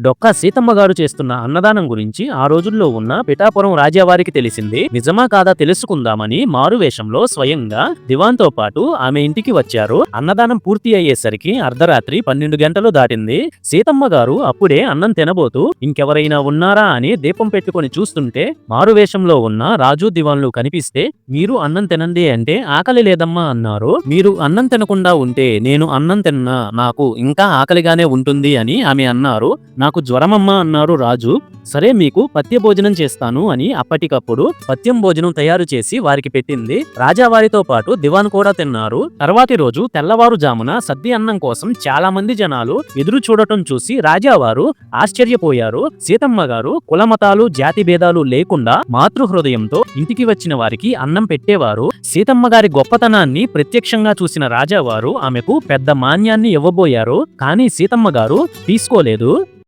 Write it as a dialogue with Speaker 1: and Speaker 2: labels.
Speaker 1: డొక్కా సీతమ్మ గారు చేస్తున్న అన్నదానం గురించి ఆ రోజుల్లో ఉన్న పిఠాపురం రాజావారికి తెలిసింది. నిజమా కాదా తెలుసుకుందామని మారువేషంలో స్వయంగా దివాన్తో పాటు ఆమె ఇంటికి వచ్చారు. అన్నదానం పూర్తి అయ్యేసరికి అర్ధరాత్రి పన్నెండు గంటలు దాటింది. సీతమ్మ గారు అప్పుడే అన్నం తినబోతూ ఇంకెవరైనా ఉన్నారా? అని దీపం పెట్టుకొని చూస్తుంటే మారువేషంలో ఉన్న రాజు దివాన్లు కనిపిస్తే మీరు అన్నం తినండి అంటే ఆకలి లేదమ్మా అన్నారు. మీరు అన్నం తినకుండా ఉంటే నేను అన్నం తిన్నా నాకు ఇంకా ఆకలిగానే ఉంటుంది అని ఆమె అన్నారు. నాకు జ్వరమమ్మా అన్నారు రాజు. సరే మీకు పత్య భోజనం చేస్తాను అని అప్పటికప్పుడు పత్యం భోజనం తయారు చేసి వారికి పెట్టింది. రాజావారితో పాటు దివాన్ కూడా తిన్నారు. తర్వాతి రోజు తెల్లవారుజామున సద్ది అన్నం కోసం చాలా మంది జనాలు ఎదురు చూడటం చూసి రాజావారు ఆశ్చర్యపోయారు. సీతమ్మ గారు కులమతాలు జాతి భేదాలు లేకుండా మాతృహృదయంతో ఇంటికి వచ్చిన వారికి అన్నం పెట్టేవారు. సీతమ్మ గారి గొప్పతనాన్ని ప్రత్యక్షంగా చూసిన రాజావారు ఆమెకు పెద్ద మాన్యాన్ని ఇవ్వబోయారు. కానీ సీతమ్మ గారు తీసుకోలేదు.